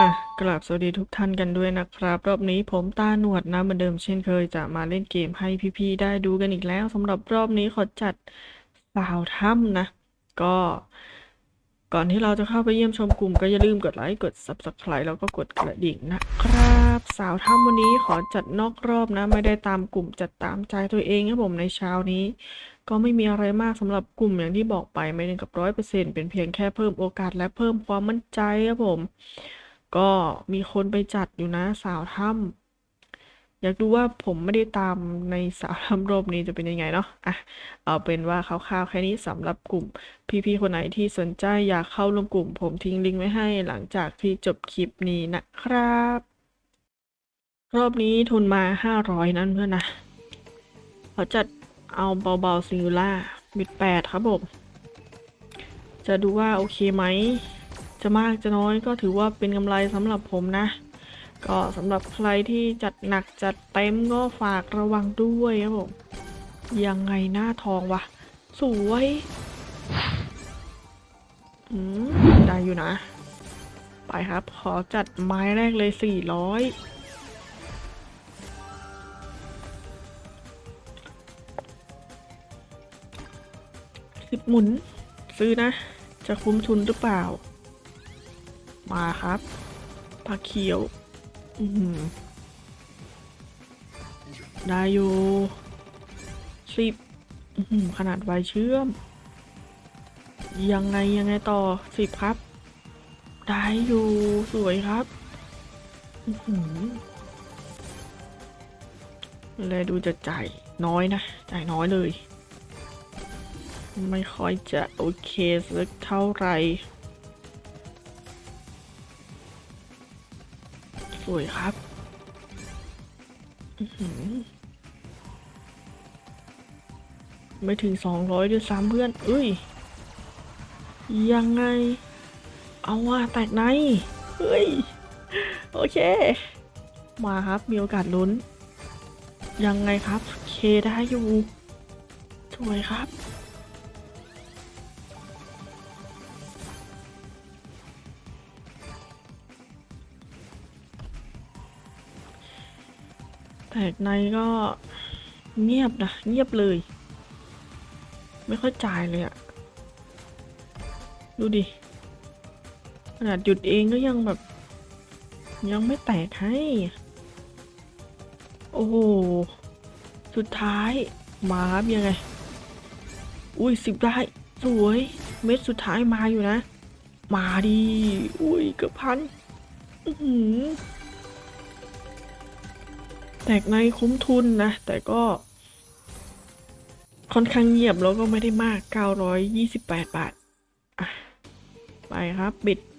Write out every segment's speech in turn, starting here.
อะกราบสวัสดีทุกท่านกันด้วยนะครับ รอบนี้ผมตาหนวดนะเหมือนเดิมเช่นเคยจะมาเล่นเกมให้พี่ๆได้ดูกันอีกแล้วสำหรับรอบนี้ขอจัดสาวถ้ำนะ ก็ ก่อนที่เราจะเข้าไปเยี่ยมชมกลุ่มก็อย่าลืมกดไลค์กด Subscribe แล้วก็กดกระดิ่งนะครับ สาวถ้ำวันนี้ขอจัดนอกรอบนะ ไม่ได้ตามกลุ่มจัดตามใจตัวเองครับผมในเช้านี้ ก็ไม่มีอะไรมากสำหรับกลุ่มอย่างที่บอกไปไม่ถึงกับร้อยเปอร์เซ็นต์เป็นเพียงแค่เพิ่มโอกาสและเพิ่มความมั่นใจครับผม ก็มีคนไปจัดอยู่นะสาวถ้ำอยากดูว่าผมไม่ได้ตามในสาวถ้ำรอบนี้จะเป็นยังไงเนาะอะเอาเป็นว่าคร่าวๆแค่นี้สำหรับกลุ่ม พี่ๆคนไหนที่สนใจอยากเข้าร่วมกลุ่ม ผมทิ้งลิงก์ไว้ให้หลังจากที่จบคลิปนี้นะครับ รอบนี้ทุนมาห้าร้อยนั่นเพื่อนนะเขาจัดเอาเบาๆซิงูล่ามิดแปดครับผมจะดูว่าโอเคไหม จะมากจะน้อยก็ถือว่าเป็นกำไรสำหรับผมนะ ก็สำหรับใครที่จัดหนักจัดเต็มก็ฝากระวังด้วยครับผมยังไงหน้าทองวะ สวยอืมได้อยู่นะ ไปครับ ขอจัดไม้แรกเลยสี่ร้อยสิบหมุน ซื้อนะ จะคุ้มทุนหรือเปล่า มาครับผักเขียว อือหือได้อยู่สิบขนาดไวเชื่อม ยังไงยังไงต่อสิบครับ ได้อยู่สวยครับอื้อหือเลยดูจะจ่ายน้อยนะ จ่ายน้อยเลย ไม่ค่อยจะโอเคสักเท่าไหร่ วยครับไม่ถึงสองร้อยด้วยซ้ำเพื่อน เอ้ย ยังไง เอาว่าแตกในเฮ้ย โอเค มาครับ มีโอกาสลุ้น ยังไงครับ เคได้อยู่สวยครับ แตกในก็เงียบนะ เงียบเลย ไม่ค่อยจ่ายเลยอะดูดิขนาดหยุดเองก็ยังแบบ ยังไม่แตกให้ โอ้โห สุดท้าย มาครับยังไง อุ้ยสิบได้ สวย เม็ดสุดท้ายมาอยู่นะ มาดี อุ้ยเกือบพัน อื้อหือ แตกในคุ้มทุนนะ แต่ก็ค่อนข้างเงียบแล้วก็ไม่ได้มาก 928 บาท ไปครับบิด 20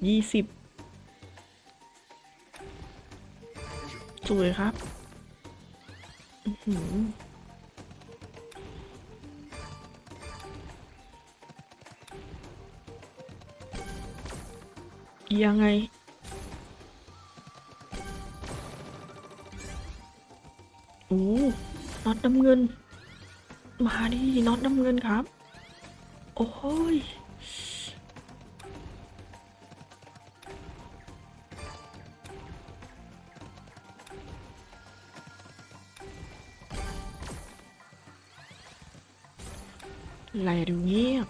สวยครับยังไง โอ้น็อตน้ำเงิน มาดิน็อตน้ำเงินครับ โอ้ยไหลดูเงียบ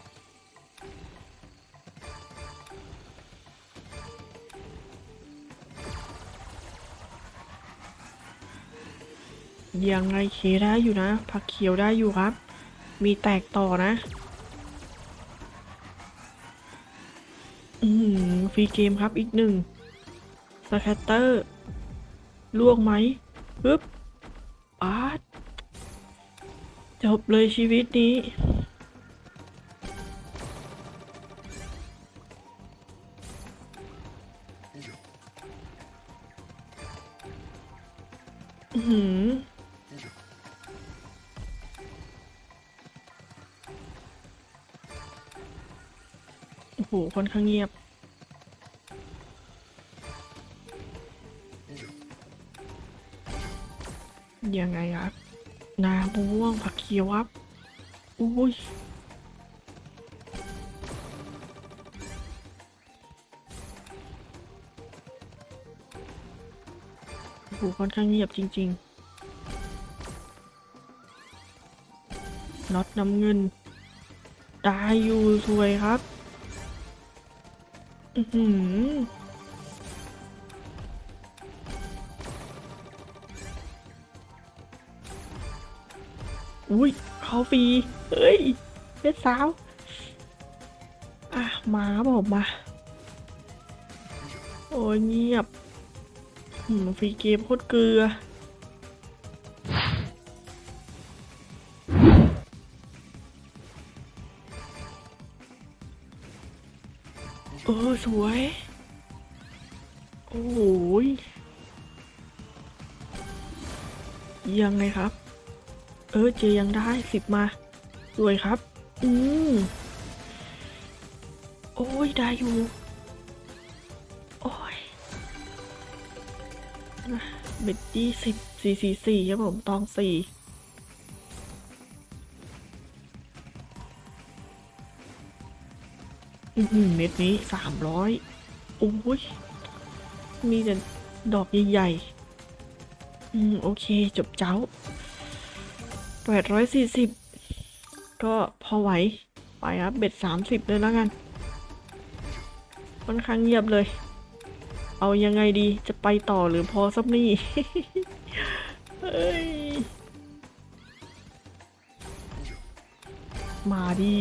ยังไงเคได้อยู่นะ ผักเขียวได้อยู่ครับ มีแตกต่อนะ อืมฟรีเกมครับอีกหนึ่งสแคตเตอร์ล่วงไหมปึ๊บอาร์ตจบเลยชีวิตนี้ อ้โหค่อนข้างเงียบ ยังไงครับนาม่วงผักเขียวครับอุ้ยอโหค่อนข้างเงียบจริงๆน็อตน้ำเงินได้อยู่สวยครับ อือหืออุ้ยเขาฟรีเฮ้ยเพชรสาว อะ มาบผมมา โอ้ยเงียบฟรีเกมโคตรเกลือ เออ สวย โอ้โหยยังไงครับ เออ เจยังได้สิบมา สวยครับ อืมโอ้ย ได้อยู่ โอ้ยเบ็ดยี่สิบสี่สี่สี่ครับผม ตองสี่ เม็ดนี้สามร้อยโอ้ย มีแต่ดอกใหญ่ๆ อืม โอเค จบเจ้าแปดร้อยสี่สิบก็พอไหว ไปครับเบ็ดสามสิบเลยแล้วกัน ค่อนข้างเงียบเลย เอายังไงดี จะไปต่อหรือพอสักนี่ เฮ้ย มาดี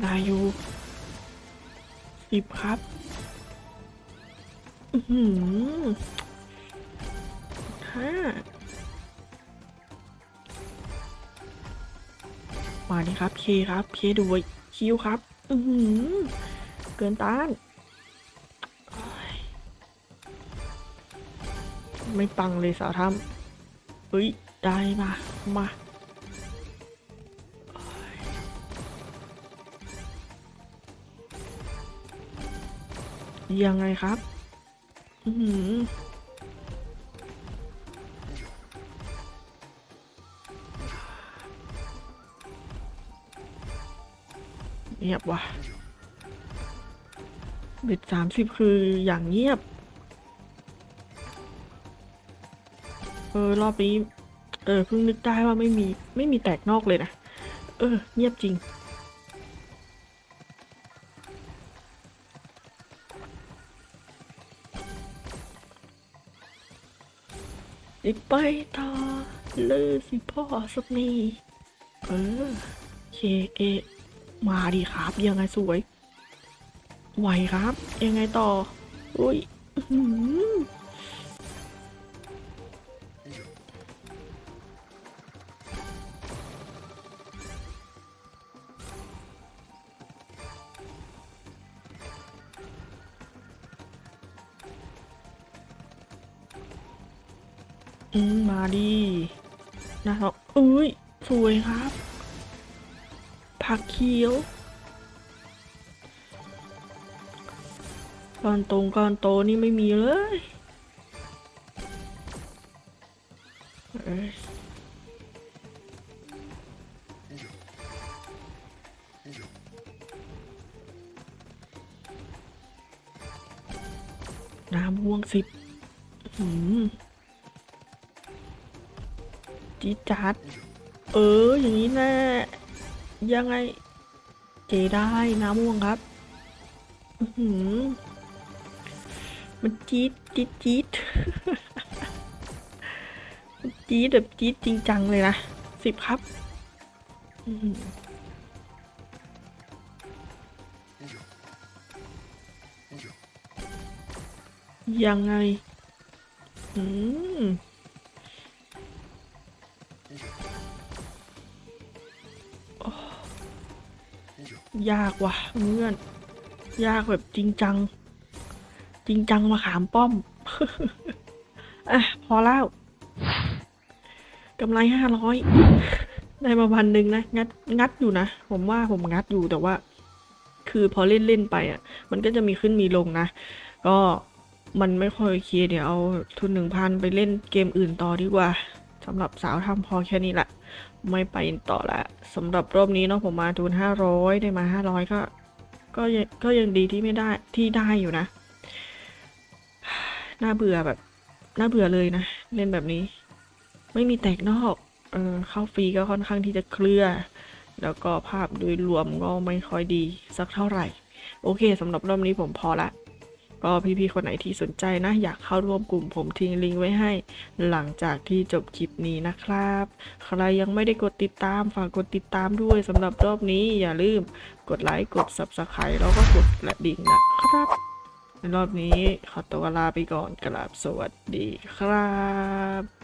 ได้อยู่สิบครับ อือหือห้ามาดิครับ เคครับ เคด้วยคิวครับ อือหือเกินต้าน ไม่ปังเลยสาวทำเฮ้ย ได้มา มา ยังไงครับ อือหือเงียบว่ะเบ็ดสามสิบคืออย่างเงียบ เออ รอบนี้ เออ เพิ่งนึกได้ว่าไม่มี ไม่มีแตกนอกเลยนะ เออ เงียบจริง สิไปต่อเลยสิพ่อสักนี่เออเคเอมาดีครับ ยังไงสวยไหวครับ ยังไงต่อ อุ้ย อืมมาดีนะครับอุ้ย สวยครับ ผักเขียวก้อนตรงก้อนโตนี่ไม่มีเลยเอ้ยน้ำม่วงสิบหืม จีจัดเออ อย่างนี้แน่ยังไง เจได้น้ำม่วงครับ อื้อหือมันจี๊ดจี๊ดจี๊ดจี๊ดแบบจี๊ดจริงจังเลยนะสิบครับยังไง อืม ยากว่ะเพื่อน ยากแบบจริงจัง จริงจังมาขามป้อม อะ พอแล้วกำไรห้าร้อยได้มาพันหนึ่งนะ งัด งัดอยู่นะ ผมว่าผมงัดอยู่แต่ว่า คือพอเล่นเล่นไปอะ มันก็จะมีขึ้นมีลงนะ ก็มันไม่ค่อยโอเค เดี๋ยวเอาทุนหนึ่งพันไปเล่นเกมอื่นต่อดีกว่าสำหรับสาวทำพอแค่นี้แหละ ไม่ไปต่อละสำหรับรอบนี้เนาะผมมาทุนห้าร้อยได้มาห้าร้อยก็ ก็ยังก็ยังดีที่ไม่ได้ที่ได้อยู่นะ น่าเบื่อแบบ น่าเบื่อเลยนะ เล่นแบบนี้ ไม่มีแตกนอกเออเข้าฟรีก็ค่อนข้างที่จะเคลือ แล้วก็ภาพโดยรวมก็ไม่ค่อยดีสักเท่าไหร่ โอเคสำหรับรอบนี้ผมพอละ ก็พี่ๆคนไหนที่สนใจนะ อยากเข้าร่วมกลุ่มผมทิ้งลิงก์ไว้ให้ หลังจากที่จบคลิปนี้นะครับ ใครยังไม่ได้กดติดตามฝากกดติดตามด้วยสำหรับรอบนี้อย่าลืมกดไลค์กด Subscribe แล้วก็กดกระดิ่งนะครับในรอบนี้ขอตัวลาไปก่อนกราบสวัสดีครับ